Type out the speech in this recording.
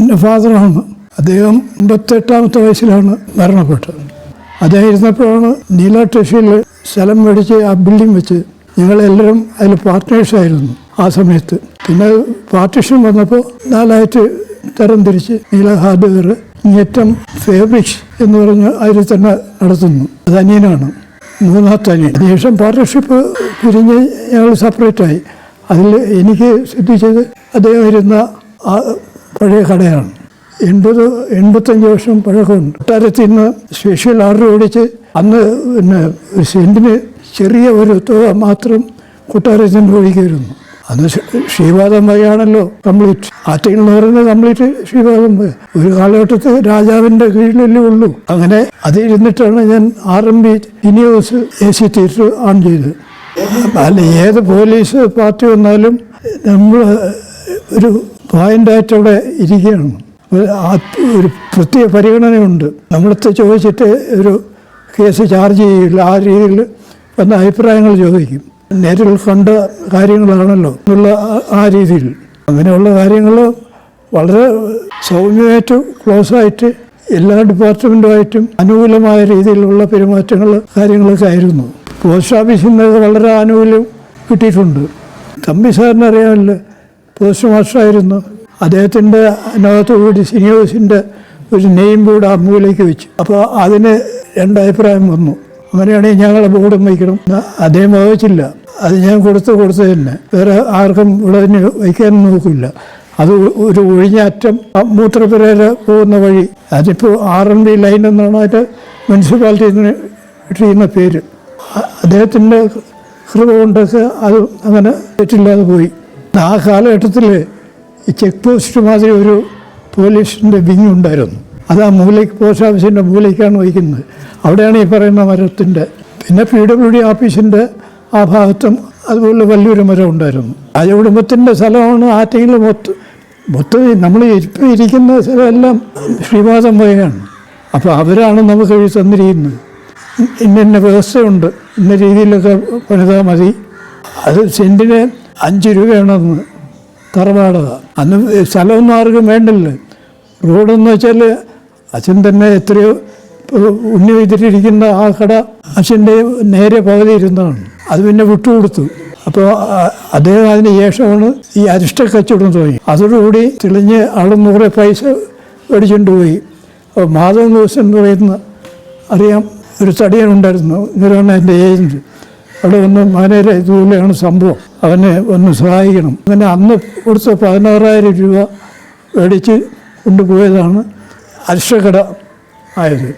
എന്റെ ഫാദറാണ്. അദ്ദേഹം എൺപത്തെട്ടാമത്തെ വയസ്സിലാണ് മരണപ്പെട്ടത്. അദ്ദേഹം ഇരുന്നപ്പോഴാണ് നീല ടെഫിയിൽ സ്ഥലം മേടിച്ച് ആ ബിൽഡിംഗ് വെച്ച് ഞങ്ങളെല്ലാവരും അതിൽ പാർട്ട്നേഴ്സായിരുന്നു ആ സമയത്ത്. പിന്നെ പാർട്ടിഷൻ വന്നപ്പോൾ നാലായിട്ട് തരം തിരിച്ച് നീല ഹാർഡ്വെയർ ഞെറ്റം ഫേബ്രിക്സ് എന്ന് പറഞ്ഞ് അതിൽ തന്നെ നടത്തുന്നു. അത് അനിയനാണ്. മൂന്നാമത്തെ അനിയൻ. അതിനുശേഷം പാർട്ണർഷിപ്പ് പിരിഞ്ഞ് ഞങ്ങൾ സെപ്പറേറ്റായി അതിൽ എനിക്ക് സിദ്ധിച്ചത് അദ്ദേഹം ഇരുന്ന ആ പഴയ കടയാണ്. എൺപത് എൺപത്തഞ്ച് വർഷം പഴക്കമുണ്ട്. കൊട്ടാരത്തിൽ നിന്ന് സ്പെഷ്യൽ ഓർഡർ ഓടിച്ച് അന്ന് പിന്നെ സെന്റിന് ചെറിയ ഒരു തുക മാത്രം കൊട്ടാരത്തിൽ നിന്ന് ഒഴിക്കുമായിരുന്നു അന്ന് ശ്രീ- ശ്രീപാദം വയ്യാണല്ലോ കംപ്ലീറ്റ് ആറ്റിങ്ങൾ എന്ന് പറയുന്നത് കംപ്ലീറ്റ് ശ്രീപാദം വയ്യ ഒരു കാലഘട്ടത്തിൽ രാജാവിന്റെ കീഴിലല്ലേ ഉള്ളൂ. അങ്ങനെ അതിരുന്നിട്ടാണ് ഞാൻ ആർ എം ബി ഇനിയോസ് എ സി തിയേറ്റർ ഓൺ ചെയ്തത്. അല്ല ഏത് പോലീസ് പാർട്ടി വന്നാലും നമ്മൾ ഒരു പോയിന്റായിട്ട് അവിടെ ഇരിക്കുകയാണ്. ഒരു പ്രത്യേക പരിഗണനയുണ്ട്. നമ്മളത്തെ ചോദിച്ചിട്ട് ഒരു കേസ് ചാർജ് ചെയ്യില്ല. ആ രീതിയിൽ വന്ന അഭിപ്രായങ്ങൾ ചോദിക്കും. നേരിൽ കണ്ട കാര്യങ്ങളാണല്ലോ. എന്നുള്ള ആ രീതിയിൽ. അങ്ങനെയുള്ള കാര്യങ്ങൾ വളരെ സൗമ്യമായിട്ട് ക്ലോസായിട്ട് എല്ലാ ഡിപ്പാർട്ട്മെന്റുമായിട്ടും അനുകൂലമായ രീതിയിലുള്ള പെരുമാറ്റങ്ങൾ കാര്യങ്ങളൊക്കെ ആയിരുന്നു. പോസ്റ്റ് ഓഫീസിൽ നിന്ന് വളരെ ആനുകൂല്യം കിട്ടിയിട്ടുണ്ട്. തമ്പി സാറിന് അറിയാമല്ലോ പോസ്റ്റ് മാസ്റ്ററായിരുന്നു അദ്ദേഹത്തിന്റെ അതിനകത്തോടുകൂടി സിനിയോസിന്റെ ഒരു നെയിം ബോർഡ് ആ വെച്ചു. അപ്പോൾ അതിന് രണ്ടഭിപ്രായം വന്നു. അങ്ങനെയാണെങ്കിൽ ഞങ്ങളെ ബോർഡും വയ്ക്കണം അദ്ദേഹം വഹിച്ചില്ല. അത് ഞാൻ കൊടുത്ത് കൊടുത്ത് തന്നെ. വേറെ ആർക്കും ഇവിടെ തന്നെ വയ്ക്കാൻ നോക്കില്ല. അത് ഒരു ഒഴിഞ്ഞാറ്റം. മൂത്രപ്പുരയിൽ പോകുന്ന വഴി. അതിപ്പോൾ ആർ എൻ ബി ലൈൻ എന്നാണ് അതിന്റെ മുനിസിപ്പാലിറ്റിന്ന് ചെയ്യുന്ന പേര്. അദ്ദേഹത്തിന്റെ കൃപ കൊണ്ടൊക്കെ അത് അങ്ങനെ തെറ്റില്ലാതെ പോയി. ആ കാലഘട്ടത്തിൽ ഈ ചെക്ക് പോസ്റ്റ് മാതിരി ഒരു പോലീസിന്റെ വിങ് ഉണ്ടായിരുന്നു. അത് ആ മൂലയ്ക്ക് പോസ്റ്റ് ഓഫീസിന്റെ മൂലയ്ക്കാണ് വഹിക്കുന്നത്. അവിടെയാണ് ഈ പറയുന്ന മരത്തിന്റെ പിന്നെ പി ഡബ്ല്യു ഡി ഓഫീസിന്റെ ആ ഭാഗത്തും അതുപോലെ വലിയൊരു മരം ഉണ്ടായിരുന്നു. രാജകുടുംബത്തിന്റെ സ്ഥലമാണ് ആറ്റെങ്കിലും മൊത്തം മൊത്തം നമ്മൾ ഇപ്പം ഇരിക്കുന്ന സ്ഥലമെല്ലാം ശ്രീവാദം വകയാണ് അപ്പോൾ അവരാണ് നമുക്ക് തന്നിരിക്കുന്നത്. ഇന്ന ഇന്ന വ്യവസ്ഥയുണ്ട് ഇന്ന രീതിയിലൊക്കെ പണിതാൽ മതി. അത് സെന്റിന് അഞ്ച് രൂപയാണെന്ന് തറവാടക അന്ന് സ്ഥലമൊന്നും ആർക്കും വേണ്ടല്ലോ. റോഡെന്ന് വെച്ചാൽ അച്ഛൻ തന്നെ എത്രയോ ഉണ്ണി വെച്ചിട്ടിരിക്കുന്ന ആ കട അച്ഛന്റെ നേരെ പകുതി ഇരുന്നതാണ് അത് പിന്നെ വിട്ടുകൊടുത്തു. അപ്പോൾ അദ്ദേഹം അതിന് ശേഷമാണ് ഈ അരിഷ്ട കച്ചവടം തുടങ്ങി. അതോടുകൂടി തെളിഞ്ഞ് അളന്ന് കുറേ പൈസ മേടിച്ചുകൊണ്ട് പോയി. അപ്പോൾ മാധവൻ ദിവസം എന്ന് പറയുന്ന അറിയാം ഒരു തടിയനുണ്ടായിരുന്നു ഇവരാണ് എന്റെ ഏജന്റ് അവിടെ വന്ന് മാനേജർ ഇതുപോലെയാണ് സംഭവം. അവനെ ഒന്ന് സഹായിക്കണം. അങ്ങനെ അന്ന് കൊടുത്ത പതിനാറായിരം രൂപ മേടിച്ച് കൊണ്ടുപോയതാണ് അർഷകട ആയത്.